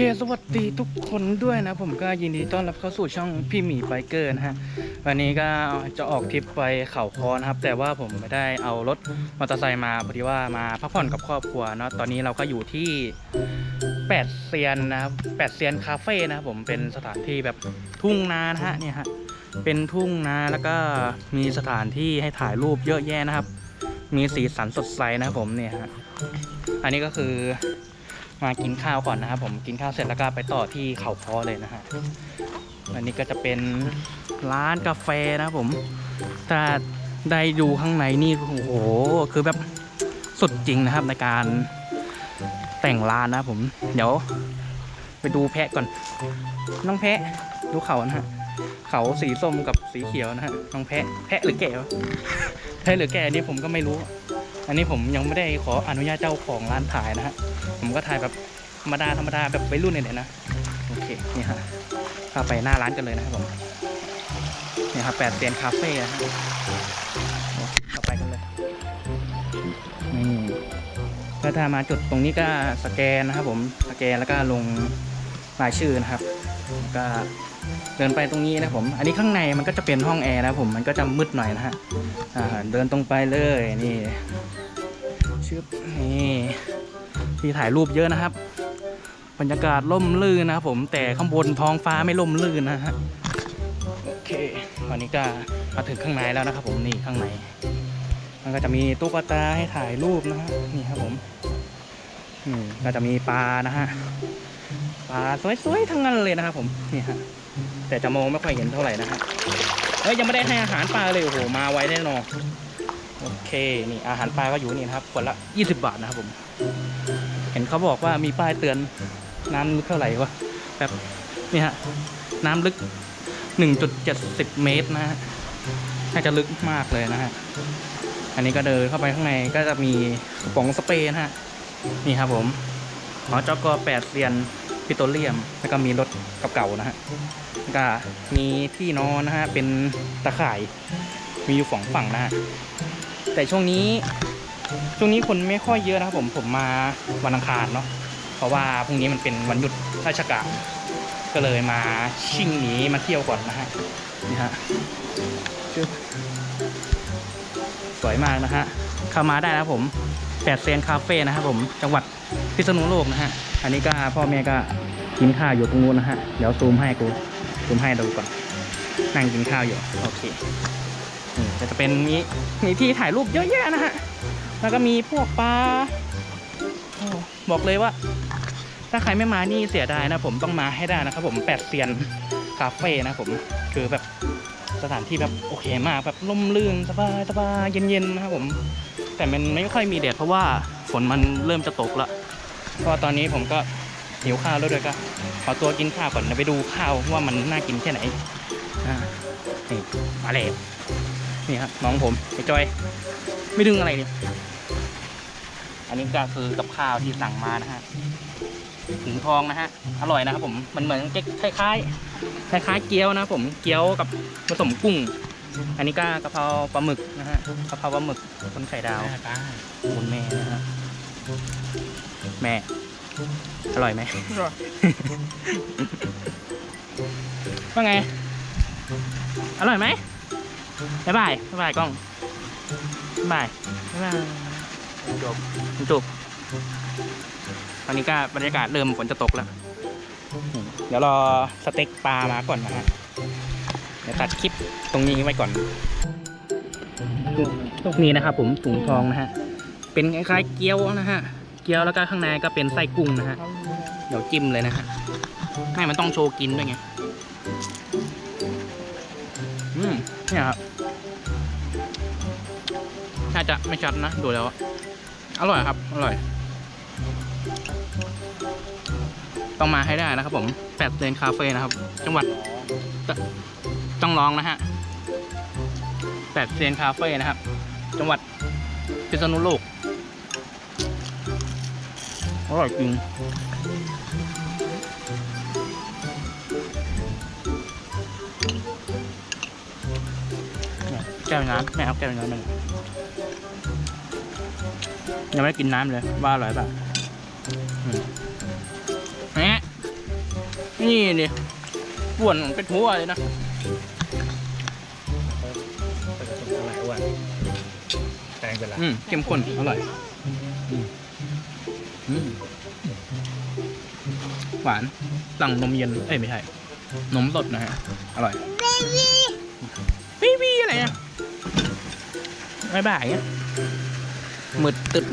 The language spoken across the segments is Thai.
เคสวัสดีทุกคนด้วยนะ ผมก็ยินดีต้อนรับเข้าสู่ช่องพี่หมีไบเกอร์นะฮะ วันนี้ก็จะออกทริปไปเขาคอนะครับ แต่ว่าผมไม่ได้เอารถมอเตอร์ไซค์มาพอดีว่ามาพักผ่อนกับครอบครัวเนาะตอนนี้เราก็อยู่ที่แปดเซียนนะครับแปดเซียนคาเฟ่นะครับผมเป็นสถานที่แบบทุ่งนานะฮะเนี่ยฮะเป็นทุ่งนาแล้วก็มีสถานที่ให้ถ่ายรูปเยอะแยะนะครับ มีสีสันสดใสนะครับผมเนี่ยฮะอันนี้ก็คือ มากินข้าวก่อนนะครับผมกินข้าวเสร็จแล้วก็ไปต่อที่เขาคอเลยนะฮะอันนี้ก็จะเป็นร้านกาแฟนะผมถ้าได้ดูข้างในนี่โอ้โหคือแบบสุดจริงนะครับในการแต่งร้านนะผม เดี๋ยว ไปดูแพะก่อน น้องแพะดูเขานะฮะเขาสีส้มกับสีเขียวนะฮะน้องแพะแพะหรือแกะวะแพะหรือแกะอันนี้ผมก็ไม่รู้ อันนี้ผมยังไม่ได้ขออนุญาตเจ้าของร้านถ่ายนะฮะ ผมก็ถ่ายแบบธรรมดาธรรมดาแบบวัยรุ่นเนี่ยนะ โอเค นี่ฮะเข้าไปหน้าร้านกันเลยนะครับผม นี่ครับแปดเตียนคาเฟ่นะฮะเข้าไปกันเลย นี่ก็ถ้ามาจุดตรงนี้ก็สแกนนะครับผม สแกนแล้วก็ลงรายชื่อนะครับแล้วก็เดินไปตรงนี้นะผม อันนี้ข้างในมันก็จะเป็นห้องแอร์นะผม มันก็จะมืดหน่อยนะฮะเดินตรงไปเลยนี่ ชึบนี่ที่ถ่ายรูปเยอะนะครับ บรรยากาศล่มลื่นนะครับผมแต่ข้างบนท้องฟ้าไม่ล่มลื่นนะฮะโอเควันนี้ก็มาถึงข้างในแล้วนะครับ ผมนี่ข้างในมันก็จะมีตุ๊กตาให้ถ่ายรูปนะฮะนี่ครับผมอืมก็จะมีปลานะฮะปลาสวยๆทั้งนั้นเลยนะครับผมนี่ฮะแต่จะมองไม่ค่อยเห็นเท่าไหร่นะฮะเอ้ยยังไม่ได้ให้อาหารปลาเลยโอ้โหมาไวแน่นอน โอเคนี่อาหารปลาก็อยู่นี่นะครับขวดละ 20 บาทนะครับผม เห็นเขาบอกว่ามีป้ายเตือนน้ำลึกเท่าไหร่วะแบบนี่ฮะน้ำลึก 1.70 เมตรนะฮะน่าจะลึกมากเลยนะฮะอันนี้ก็เดินเข้าไปข้างในก็จะมีกระป๋องสเปรย์นะฮะนี่ครับผมหอจกแปดเซียนปิโตรเลียม แล้วก็มีรถเก่าๆนะฮะก็มีที่นอนนะฮะเป็นตะข่ายมีอยู่สองฝั่งนะฮะ แต่ช่วงนี้ ช่วงนี้คนไม่ค่อยเยอะนะครับผมผมมาวันอังคารเนาะเพราะว่าพรุ่งนี้มันเป็นวันหยุดราชการก็เลยมาชิ่งหนีมาเที่ยวก่อนนะฮะนี่ฮะสวยมากนะฮะเข้ามาได้นะผมแปดเซนคาเฟ่นะครับผมจังหวัดพิษณุโลกนะฮะอันนี้ก็พ่อแม่ก็กินข้าวอยู่ตรงนู้นนะฮะเดี๋ยวซูมให้กูซูมให้ดูก่อนนั่งกินข้าวอยู่โอเค นี่ก็จะเป็นมีมีที่ถ่ายรูปเยอะแยะนะฮะ แล้วก็มีพวกปลาอบอกเลยว่า ถ้าใครไม่มานี่เสียดายนะผมต้องมาให้ได้นะครับผมแปดเซียนคาเฟ่นะผมคือแบบสถานที่แบบโอเคมากแบบร่มรื่นสบายสบายเย็นๆนะครับผม แต่มันไม่ค่อยมีแดดเพราะว่าฝนมันเริ่มจะตกล้วเพราะตอนนี้ผมก็หิวข้าวแล้วด้วยก็ขอตัวกินข้าวก่อนไปดูข้าวว่ามันน่ากินแค่ไหนอ่านี่มาแล้ว นี่ครับน้องผมไอ้จอย ไม่ดึงอะไรเนี่ยอันนี้ก็คือกับข้าวที่สั่งมานะฮะถึงทองนะฮะอร่อยนะครับผมมันเหมือนคล้ายๆคล้ายๆเกี๊ยวนะครับผมเกี๊ยวกับผสมกุ้ง อันนี้ก็กะเพราปลาหมึกนะฮะกะเพราปลาหมึกคนไข่ดาวคุณแม่นะฮะแม่อร่อยไหมว่าไง อร่อยไหม บ๊ายบายบ๊ายบายกล้องบ๊ายบายบ๊ายบายจบจบตอนนี้ก็บรรยากาศเริ่มฝนจะตกแล้วนี่เดี๋ยวรอสเต็กปลามาก่อนนะฮะ เดี๋ยวตัดคลิปตรงนี้ไว้ก่อนตรงนี้นะครับผมถุงทองนะฮะ เป็นคล้ายๆเกี๊ยวนะฮะ เกี๊ยวแล้วก็ข้างในก็เป็นไส้กุ้งนะฮะ เดี๋ยวจิ้มเลยนะฮะไม่มันต้องโชว์กินด้วยไง อืมเนี่ยครับ น่าจะไม่ชัดนะดูแล้วอร่อยครับ อร่อย ต้องมาให้ได้นะครับผมแปดเลนคาเฟ่นะครับ จังหวัดต้องลองนะฮะแปดเลนคาเฟ่นะครับ จังหวัดพิษณุโลกอร่อยจริงแก้วน้ำแม่เอาแก้วน้ำมา ยังไม่ได้กินน้ำเลย ว่าอร่อยเปล่ะอืมแม่นี่นี่ป่วนเป็นหัวเลยนะแปลงเป็นไรอืมเข้มข้นอร่อยอืมหวานสั่งนมเย็น เอ้ยไม่ใช่ นมสดนะฮะ อร่อยบีบีอะไรอะไม่บ่ายอะ มืดตึด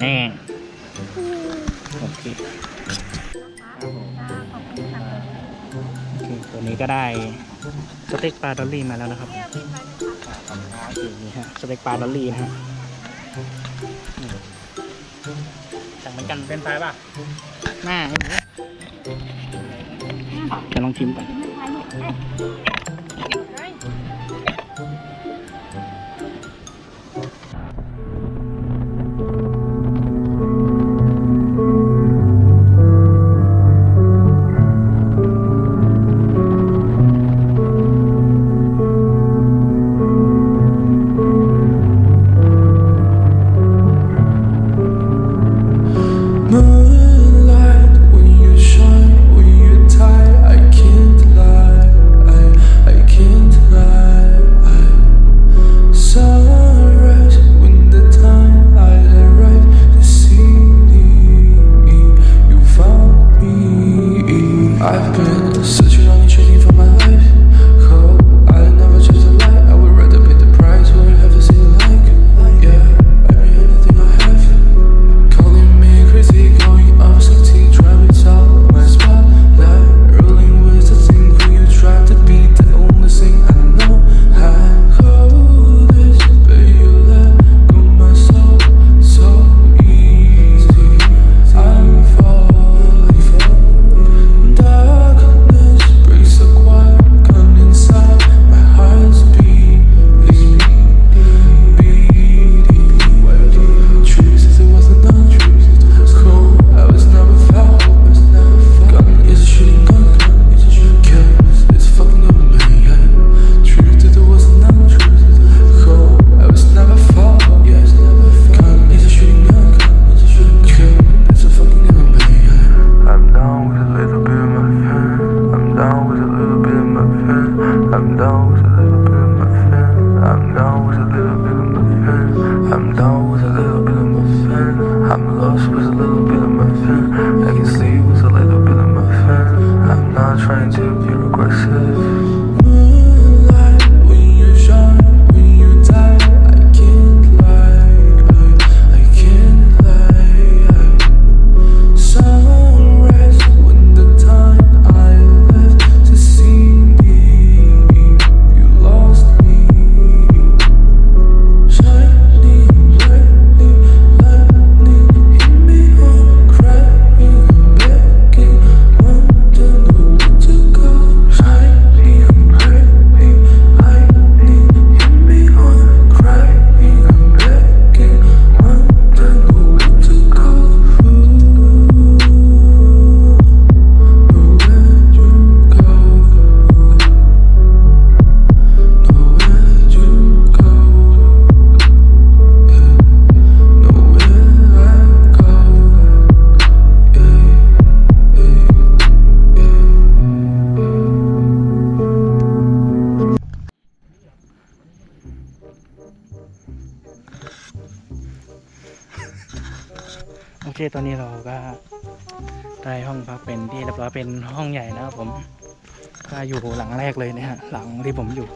แหมโอเคโอเคตัวนี้ก็ได้สเต็กปลาดอลลี่มาแล้วนะครับนี่ฮะสเต็กปลาดอลลี่นะฮะนี่สั่งเหมือนกันเป็นไฟป่ะหน้าให้หมูจะลองชิมก่อน โอเคตอนนี้เราก็ได้ห้องพักเป็นที่เรียบร้อยเป็นห้องใหญ่นะครับผมก็อยู่หลังแรกเลยนะฮะหลังที่ผมอยู่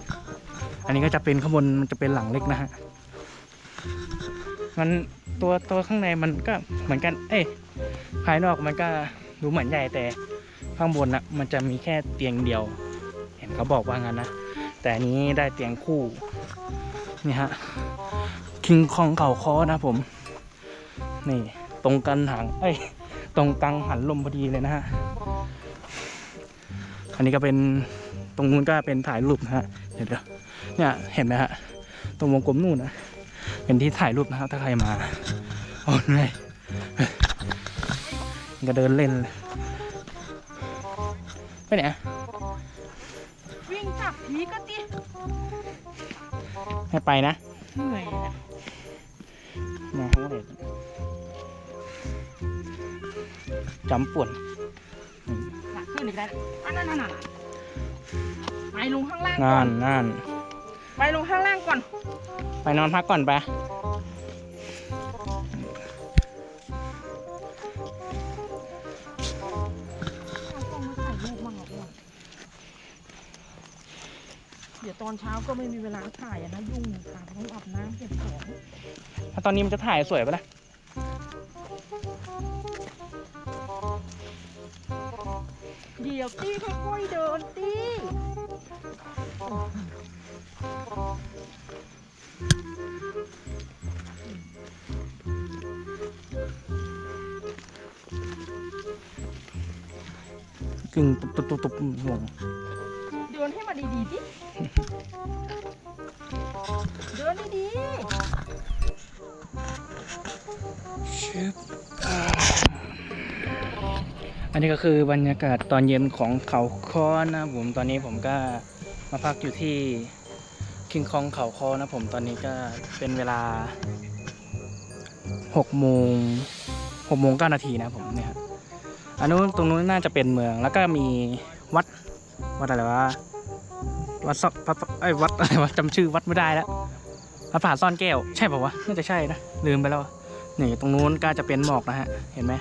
อันนี้ก็จะเป็นข้างบนจะเป็นหลังเล็กนะฮะมันตัวตัวข้างในมันก็เหมือนกัน เอ้ยภายนอกมันก็ดูเหมือนใหญ่แต่ข้างบนนะมันจะมีแค่เตียงเดียว เห็นเขาบอกว่างั้นนะแต่อันนี้ได้เตียงคู่นี่ฮะคิงคองเข่าคอนะผม นี่ ตรงกันหางเอ้ยตรงกลางหันลมพอดีเลยนะฮะอันนี้ก็เป็นตรงนู้นก็เป็นถ่ายรูปนะฮะเดี๋ยวเดี๋ยวเนี่ยเห็นไหมฮะตรงวงกลมนู่นนะเป็นที่ถ่ายรูปนะครับถ้าใครมาโอ้เหนื่อยก็เดินเล่นเลยไปไหนอะวิ่งจับผีก็ติให้ไปนะเหนื่อยนะมาข้างเด็ก จำป่วนหลได้อันนั้นนั่นนั่นไปลงข้างล่างงาก่อนนงานไปลงข้างล่างก่อน ไปนอนพักก่อนไปเอากล้องมาถ่ายรูปมั่งอะอ้วนเดี๋ยวตอนเช้าก็ไม่มีเวลาถ่ายอะนะยุ่งอาบน้ำอาบน้ำเก็บของถ้าตอนนี้มันจะถ่ายสวยปะล่ะ เดี๋ยวตี้ค่อยๆเดินตี้กึ่งตุบตุบตุบตุบห่วงเดินให้มาดีๆดิเดินดี อันนี้ก็คือบรรยากาศตอนเย็นของเขาค้อนะผมตอนนี้ผมก็มาพักอยู่ที่คิงคองเขาค้อนะผมตอนนี้ก็เป็นเวลาหกโมงหกโมงเก้านาทีนะผมเนี่ยอันนู้นตรงนู้นน่าจะเป็นเมือง แล้วก็มีวัดวัดอะไรวะวัดซอกพระไอ้วัดอะไรวะจำชื่อวัดไม่ได้แล้ววัดผาซ่อนแก้ว ใช่ป่าวะน่าจะใช่นะลืมไปแล้วนี่ตรงนู้นก็จะเป็นหมอกนะฮะ เห็นไหม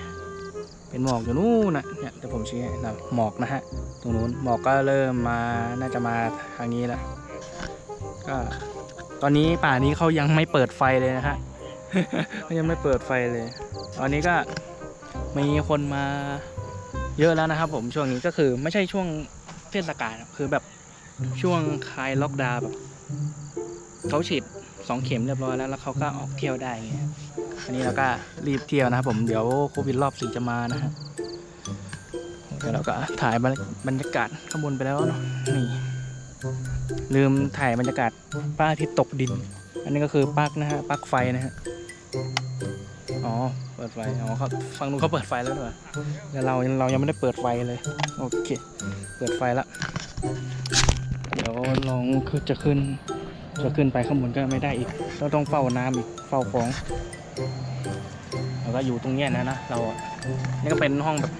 เป็นหมอกอยู่นู่นนะเนี่ยเดี๋ยวผมชี้ให้นะหมอกนะฮะตรงนู้นหมอกก็เริ่มมาน่าจะมาทางนี้แล้วก็ตอนนี้ป่านี้เขายังไม่เปิดไฟเลยนะฮะเขายังไม่เปิดไฟเลย ตอนนี้ก็มีคนมาเยอะแล้วนะครับ ผมช่วงนี้ก็คือไม่ใช่ช่วงเทศกาลคือแบบช่วงคลายล็อกดาวน์แบบเขาฉีดสองเข็มเรียบร้อยแล้วแล้วเขาก็ออกเที่ยวได้อย่างเงี้ย อันนี้เราก็รีบเที่ยวนะครับผมเดี๋ยวโควิดรอบสี่จะมานะฮะเดี๋ยวเราก็ถ่ายบรรยากาศข้างบนไปแล้วเนาะนี่ลืมถ่ายบรรยากาศป้าที่ตกดิน อันนี้ก็คือปลั๊กนะฮะปลั๊กไฟนะฮะอ๋อเปิดไฟอ๋อเขาฟังนู้นเขาเปิดไฟแล้วด้วยแต่เราเรายังไม่ได้เปิดไฟเลยโอเค เปิดไฟละเดี๋ยวลองคือจะขึ้นจะขึ้นไปข้างบนก็ไม่ได้อีกเราต้องเฝ้าน้ำอีกเฝ้าของ แล้วก็อยู่ตรงเนี้ยนะนะเราอะนี่ก็เป็นห้องแบบ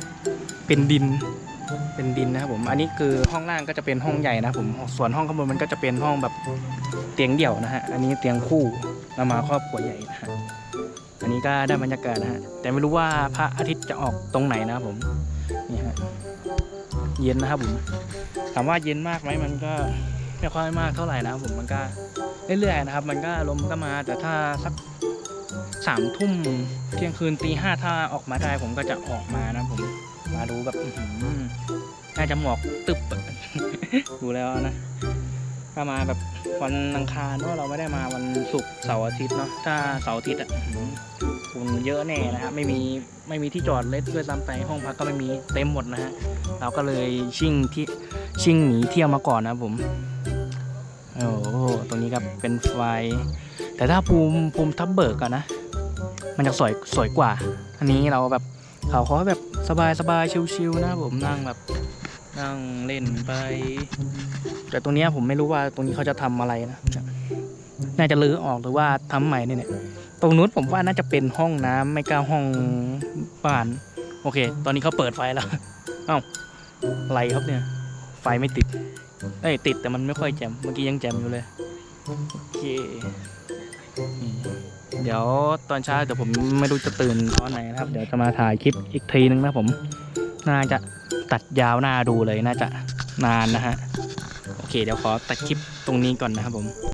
เป็นดินเป็นดินนะครับผมอันนี้คือห้องล่างก็จะเป็นห้องใหญ่นะผมส่วนห้องข้างบนมันก็จะเป็นห้องแบบเตียงเดี่ยวนะฮะอันนี้เตียงคู่เรามาครอบครัวใหญ่นะฮะอันนี้ก็ได้บรรยากาศนะฮะแต่ไม่รู้ว่าพระอาทิตย์จะออกตรงไหนนะครับผมนี่ฮะเย็นนะครับผมถามว่าเย็นมากไหมมันก็ไม่ค่อยมากเท่าไหร่นะครับผมมันก็เรื่อยๆนะครับ มันก็ลมก็มาแต่ถ้าสักสามทุ่ม เที่ยงคืนตีห้าถ้าออกมาได้ผมก็จะออกมานะผม มาดูแบบอืน่าจะหมอกตึบดูแล้วนะก็มาแบบวันอังคารเนาะเราไม่ได้มาวันศุกร์เสาร์อาทิตย์เนาะถ้าเสาร์อาทิตย์อะอื้อหือคนเยอะแน่นะฮะไม่มีไม่มีที่จอดเล็ดด้วยซ้ำไปห้องพักก็ไม่มีเต็มหมดนะฮะเราก็เลยชิ่งที่ชิ่งหนีเที่ยวมาก่อนนะผมโอ้โหตรงนี้ครับเป็นไฟ แต่ถ้าภูมิภูมิทับเบิกอะนะ มันจะสวยสวยกว่า อันนี้เราแบบเขาเขาแบบสบายสบายชิวๆนะผมนั่งแบบนั่งเล่นไป แต่ตรงนี้ผมไม่รู้ว่าตรงนี้เขาจะทำอะไรนะน่าจะลื้อออกหรือว่าทำใหม่เนี่ยเนี่ยตรงนู้นผมว่าน่าจะเป็นห้องน้ำไม่กล้าห้องบ้าน โอเค ตอนนี้เขาเปิดไฟแล้วเอ้าอะไรครับเนี่ย ไฟไม่ติดเอ้ยติดแต่มันไม่ค่อยแจ่มเมื่อกี้ยังแจ่มอยู่เลยโอเค เดี๋ยวตอนเช้าเดี๋ยวผมไม่รู้จะตื่นตอนไหนนะครับ เดี๋ยวจะมาถ่ายคลิปอีกทีนึงนะผม น่าจะตัดยาวหน้าดูเลยน่าจะนานนะฮะ โอเคเดี๋ยวขอตัดคลิปตรงนี้ก่อนนะครับผม